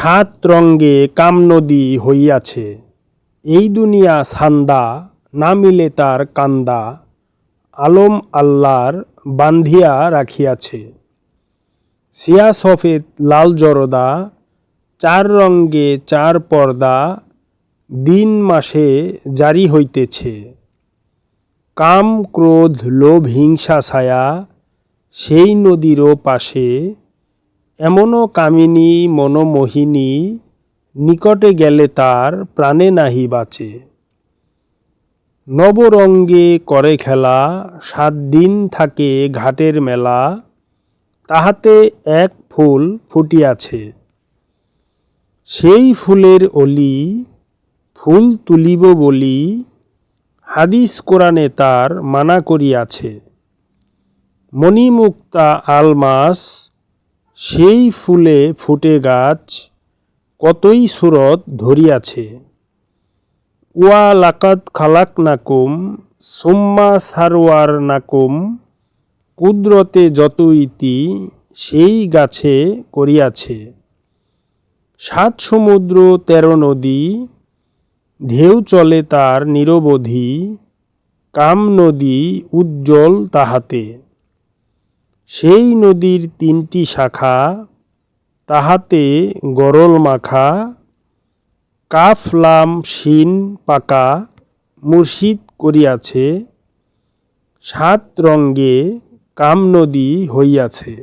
সাত রঙ্গে কামনদী হইয়াছে। এই দুনিয়া সান্দা, না মিলে তার কান্দা, আলম আল্লাহর বান্ধিয়া রাখিয়াছে। সিয়া সফেদ লাল জরদা, চার রঙ্গে চার পর্দা, দিন মাসে জারি হইতেছে। কাম, ক্রোধ, লোভ, হিংসা, ছায়া, সেই নদীরও পাশে এমনও কামিনী মনোমোহিনী নিকটে গেলে তার প্রাণে নাহি বাঁচে। নবরঙ্গে করে খেলা, সাত দিন থাকে ঘাটের মেলা, তাহাতে এক ফুল ফুটিয়াছে। সেই ফুলের অলি ফুল তুলিব বলি, হাদিস কোরআনে তার মানা করিয়াছে। মণিমুক্তা আলমাস সেই ফুলে ফুটে গাছ কতই সুরত ধরিয়াছে। ওয়া লাকাত খালাক নাকুম, সুম্মা সারওয়ার নাকুম, কুদরতে যত ইতি সেই গাছে করিয়াছে। সাত সমুদ্র, তেরো নদী, ঢেউ চলে তার নিরবধি, কাম নদী উজ্জ্বল তাহাতে। সেই নদীর তিনটি শাখা, তাহাতে গরল মাখা কাফলাম শিন পাকা মুর্শিদ করিয়াছে, সাত রঙ্গে কাম নদী হইয়াছে।